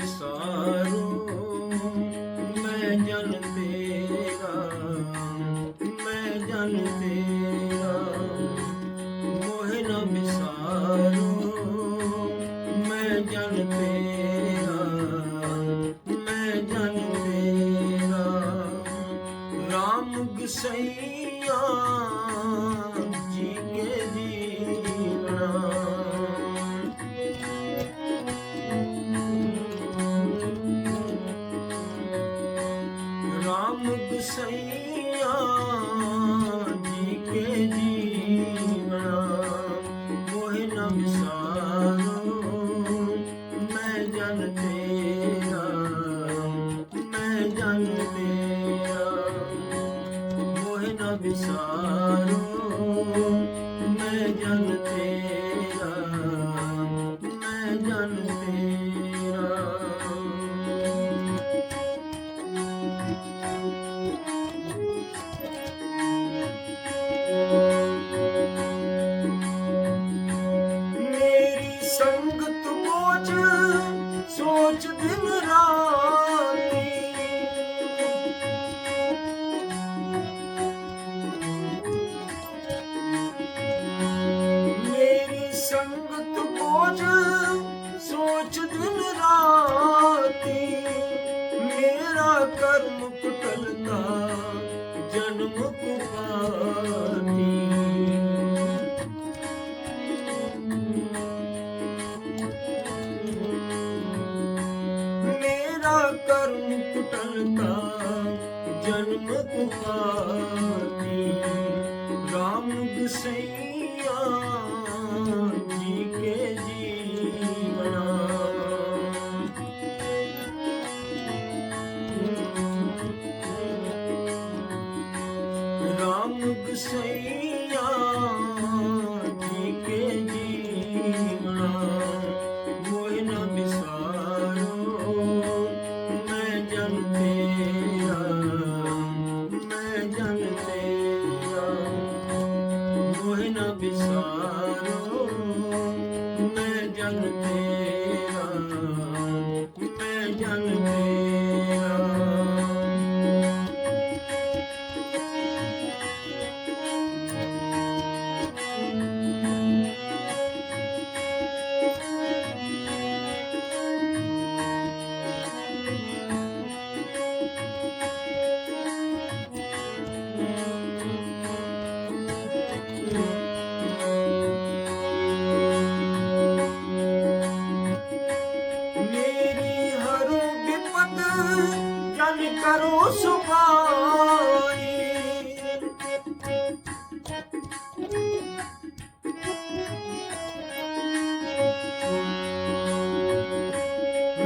ਵਿਸਾਰੂ, ਮੈਂ ਜਨ ਤੇਰਾ, ਮੈਂ ਜਨ ਤੇਰਾ। ਮੋਹ ਨਾ ਵਿਸਾਰੂ, ਮੈਂ ਜਨ ਤੇਰਾ, ਮੈਂ ਜਨ ਤੇਰਾ। ਰਾਮ ਗੁਸਈਆ Música ਕਰਤਾ ਜਨਮ ਕੁਹਾਤੀ ਰਾਮ ਗੁਸਈ ਮਨ ਕਰੋ ਸੁਭਾਈ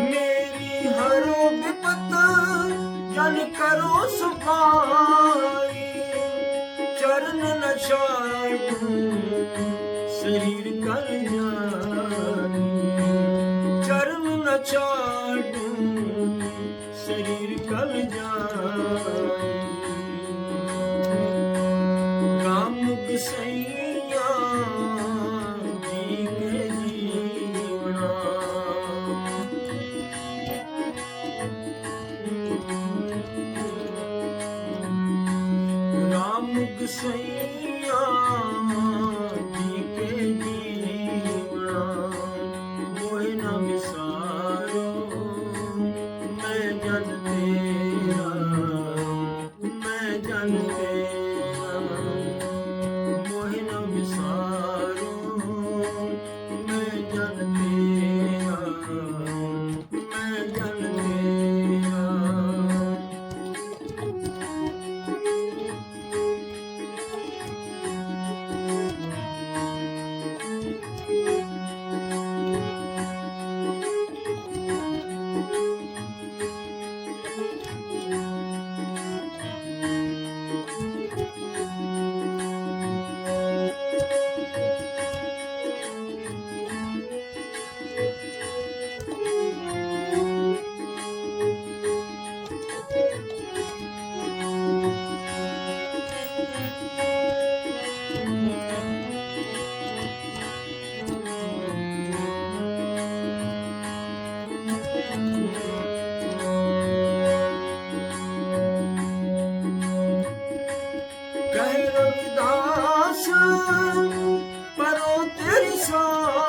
ਮੇਰੀ ਹਰੋ ਬਿਪਤ ਜਨ ਕਰੋ ਸੁਭਾਈ ਚਰਨ ਨਸ਼ਾ ਸਰੀਰ ਕਰ ਜਾਨੀ ਚਰਨ ਨਸ਼ਾ ਕਹਿ ਰਵਿਦਾਸ ਪਰੋ ਤੇਰੀ ਸਾਂ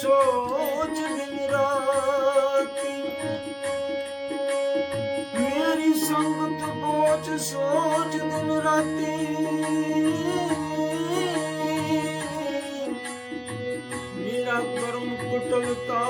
ਸੋਚ ਨਿਰਾਤੀ ਮੇਰੀ ਸੰਗਤ ਪੋਚ ਸੋਚ ਦਿਨ ਮੇਰਾ ਕਰਮ ਕੁਟਲਤਾ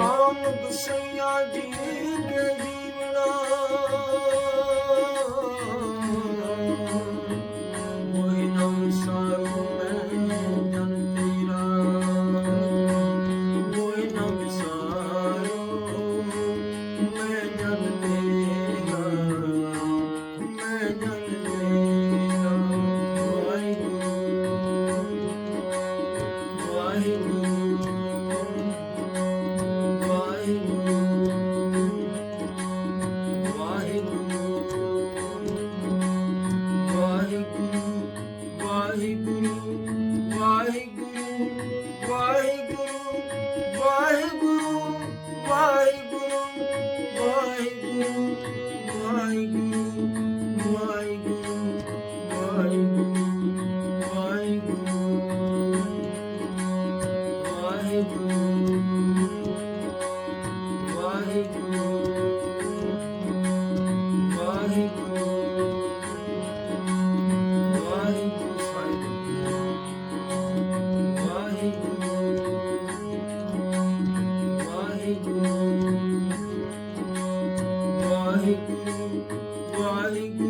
Ramd Seyyadi Nebi Wahiguru, Wahiguru. one.